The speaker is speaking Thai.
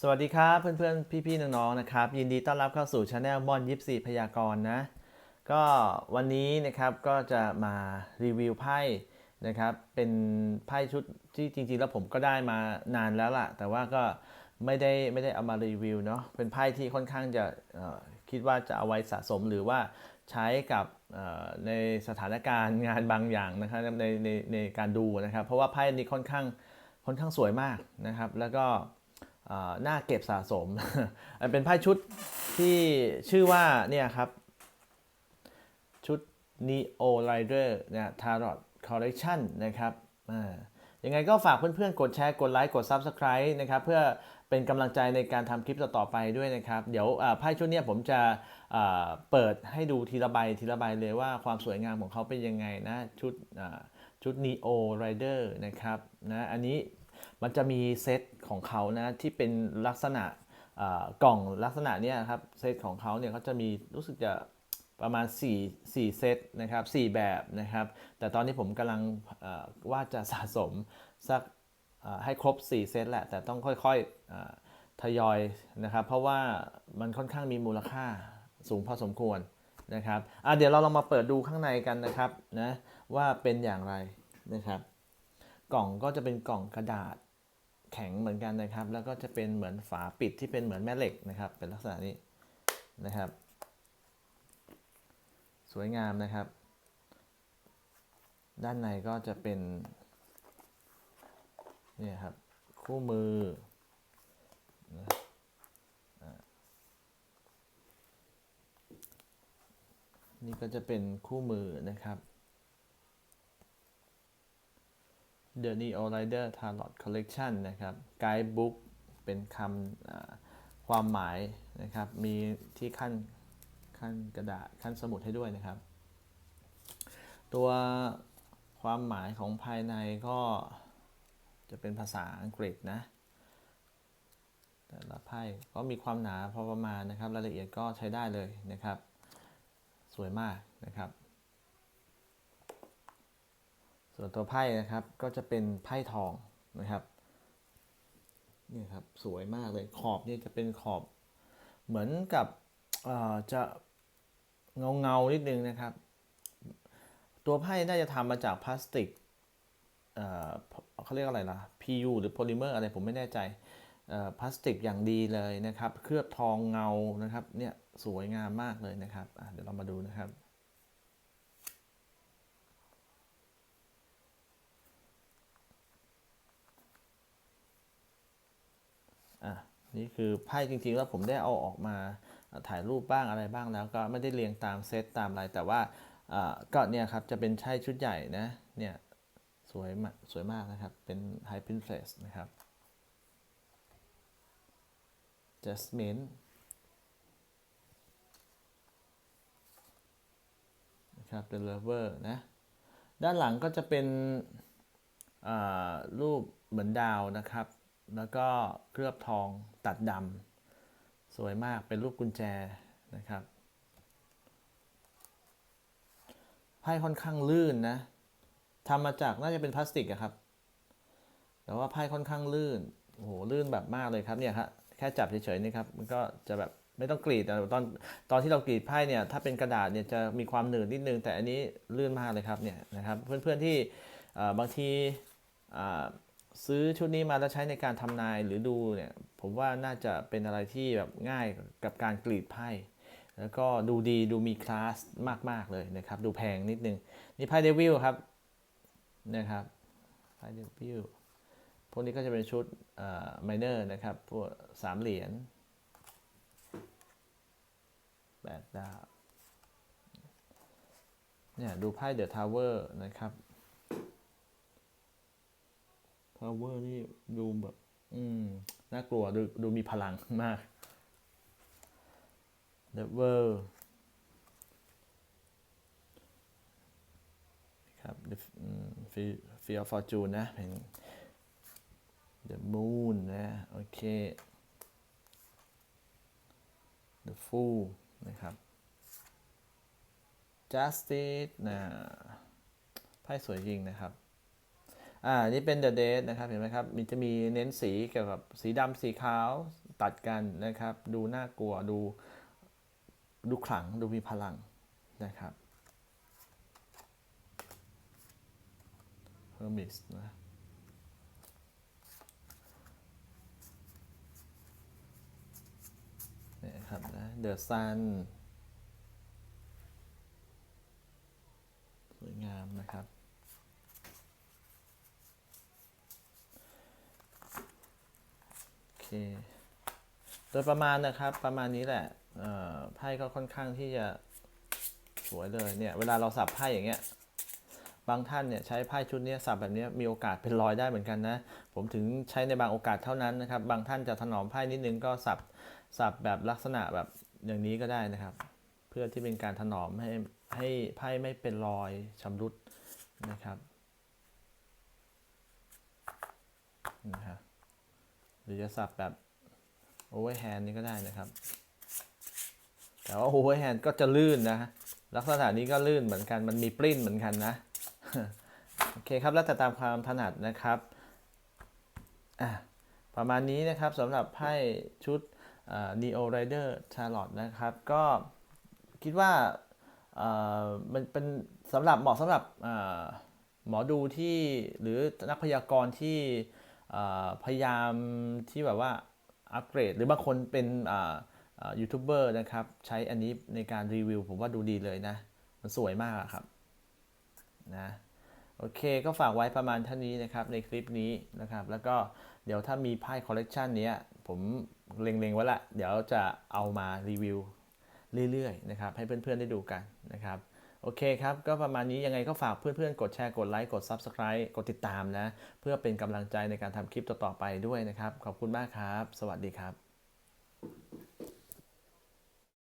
สวัสดีครับเพื่อนๆ พี่ๆ น้องๆ นะครับ ยินดีต้อนรับเข้าสู่ช anel มอนยิปซีพยากรณ์นะ ก็วันนี้นะครับก็จะมารีวิวไพ่นะครับ เป็นไพ่ชุดที่จริงๆ แล้วผมก็ได้มานานแล้วล่ะ แต่ว่าก็ไม่ได้ไม่ได้เอามารีวิวเนาะเป็นไพ่ที่ค่อนข้างจะคิดว่าจะเอาไว้สะสมหรือว่าใช้กับในสถานการณ์งานบางอย่างนะครับในในในการดูนะครับ เพราะว่าไพ่นี้ค่อนข้างค่อนข้างสวยมากนะครับ แล้วก็ น่าเก็บสะสมอันเป็นไพ่ชุดที่ชื่อว่าเนี่ยครับ ชุด Neo Rider เนี่ย Tarot Collection นะครับอ่ายังไงก็ฝากเพื่อนๆ กดแชร์ กดไลค์ กด Subscribe นะครับ เพื่อเป็นกำลังใจในการทำคลิปต่อๆไปด้วยนะครับ เดี๋ยวไพ่ชุดเนี้ยผมจะเปิดให้ดูทีละใบทีละใบเลยว่าความสวยงามของเขาเป็นยังไงนะ ชุดชุด Neo Rider นะครับนะอันนี้ มันจะมีเซตของเขานะที่เป็นลักษณะกล่องลักษณะเนี้ยครับเซตของเขาเนี่ยเขาจะมีรู้สึกจะประมาณ 4 4 เซตนะครับ 4 แบบนะครับ แต่ตอนนี้ผมกำลังว่าจะสะสมสักให้ครบ 4 เซตแหละ แต่ต้องค่อยๆทยอยนะครับ เพราะว่ามันค่อนข้างมีมูลค่าสูงพอสมควรนะครับเดี๋ยวเราลองมาเปิดดูข้างในกันนะครับนะว่าเป็นอย่างไรนะครับ กล่องก็จะเป็นกล่องกระดาษแข็งเหมือนกันนะครับ แล้วก็จะเป็นเหมือนฝาปิดที่เป็นเหมือนแม่เหล็กนะครับ เป็นลักษณะนี้นะครับ สวยงามนะครับ ด้านในก็จะเป็นเนี่ยครับคู่มือนะนี่ก็จะเป็นคู่มือนะครับ The Neo Rider Tarot Collection นะครับ Guidebook เป็นคำความหมายนะครับ มีที่ขั้นขั้นกระดาษขั้นสมุดให้ด้วยนะครับ ตัวความหมายของภายในก็จะเป็นภาษาอังกฤษนะ แต่ละไพ่ก็มีความหนาพอประมาณนะครับ รายละเอียดก็ใช้ได้เลยนะครับ สวยมากนะครับ ส่วนตัวไพ่นะครับก็จะเป็นไพ่ทองนะครับนี่ครับสวยมากเลยขอบนี่จะเป็นขอบ เหมือนกับจะเงาเงานิดนึงนะครับ ตัวไพ่น่าจะทำมาจากพลาสติกเเขาเรียกอะไรล่ะ PU หรือโพลิเมอร์อะไรผมไม่แน่ใจพลาสติกอย่างดีเลยนะครับ เคลือบทองเงานะครับเนี่ยสวยงามมากเลยนะครับเดี๋ยวเรามาดูนะครับ อะ นี่คือไพ่จริงๆแล้วผมได้เอาออกมาถ่ายรูปบ้างอะไรบ้างแล้วก็ไม่ได้เรียงตามเซตตามอะไรแต่ว่าก็เนี่ยครับจะเป็นใช่ชุดใหญ่นะเนี่ยสวยมากสวยมากนะครับ เป็น High Princess นะครับ Jasmine นะครับ The Lover นะด้านหลังก็จะเป็นรูปเหมือนดาวนะครับ แล้วก็เคลือบทองตัดดำสวยมากเป็นรูปกุญแจนะครับไพ่ค่อนข้างลื่นนะทำมาจากน่าจะเป็นพลาสติกอะครับ แต่ว่าไพ่ค่อนข้างลื่นโอ้โหลื่นแบบมากเลยครับเนี่ยครับแค่จับเฉยๆนี่ครับมันก็จะแบบไม่ต้องกรีดแต่ตอนตอนที่เรากรีดไพ่เนี่ยถ้าเป็นกระดาษเนี่ยจะมีความหนืดนิดนึง แต่อันนี้ลื่นมากเลยครับเนี่ยนะครับเพื่อนๆที่บางทีอ่า ซื้อชุดนี้มาแล้วใช้ในการทำนายหรือดูเนี่ย ผมว่าน่าจะเป็นอะไรที่แบบง่ายกับการกรีดไพ่แล้วก็ดูดีดูมีคลาสมาก ๆ เลยนะครับ ดูแพงนิดนึง นี่ไพ่เดวิลครับนะครับไพ่เดวิลพวกนี้ก็จะเป็นชุดเอ่อไมเนอร์นะครับพวกสามเหรียญแปดดาวเนี่ยดูไพ่เดอะทาวเวอร์นะครับ ทาวเวอร์นี่ดูแบบ อืม น่ากลัวดูดูมีพลังมากเดเวอร์ครับฟีออฟฟอร์จูนนะเพลง The Moon นะ โอเค The Fool นะครับ Justice นะไพ่สวยจริงนะครับ อ่านี่เป็น The Date นะครับเห็นไหมครับมันจะมีเน้นสีเกี่ยวกับสีดำสีขาวตัดกันนะครับ ดูน่ากลัวดูดูขลังดูมีพลังนะครับ Hermes นะนี่ครับนะ The Sun สวยงามนะครับ โอ เค โดยประมาณนะครับประมาณนี้แหละไพ่ก็ค่อนข้างที่จะสวยเลยเนี่ยเวลาเราสับไพ่อย่างเงี้ยบางท่านเนี่ยใช้ไพ่ชุดนี้สับแบบนี้มีโอกาสเป็นรอยได้เหมือนกันนะ ผมถึงใช้ในบางโอกาสเท่านั้นนะครับ บางท่านจะถนอมไพ่นิดนึงก็สับสับแบบลักษณะแบบอย่างนี้ก็ได้นะครับ เพื่อที่เป็นการถนอมให้ให้ไพ่ไม่เป็นรอยชำรุดนะครับนะครับ หรือจะสับแบบโอเวอร์แฮนด์นี่ก็ได้นะครับ แต่ว่าโอเวอร์แฮนด์ก็จะลื่นนะ ลักษณะนี้ก็ลื่นเหมือนกัน มันมีปริ้นเหมือนกันนะ โอเคครับ แล้วแต่ตามความถนัดนะครับอะประมาณนี้นะครับสำหรับไพ่ชุดเอ่อ Neo Rider Charlotte นะครับ ก็คิดว่ามันเป็นสำหรับเหมาะสำหรับหมอดูที่หรือนักพยากรณ์ที่ พยายามที่แบบว่าอัปเกรด หรือบางคนเป็นยูทูบเบอร์นะครับ ใช้อันนี้ในการรีวิว ผมว่าดูดีเลยนะ มันสวยมากครับนะโอเคก็ฝากไว้ประมาณเท่านี้นะครับ ในคลิปนี้นะครับ แล้วก็เดี๋ยวถ้ามีไพ่คอลเลกชันนี้ผมเล็งๆไว้ละ เดี๋ยวจะเอามารีวิวเรื่อยๆนะครับ ให้เพื่อนๆได้ดูกันนะครับ โอเคครับ ก็ประมาณนี้ยังไงก็ฝากเพื่อนๆ กดแชร์ กดไลค์ กด Subscribe กดติดตามนะ เพื่อเป็นกำลังใจในการทำคลิปต่อๆไปด้วยนะครับ ขอบคุณมากครับ สวัสดีครับ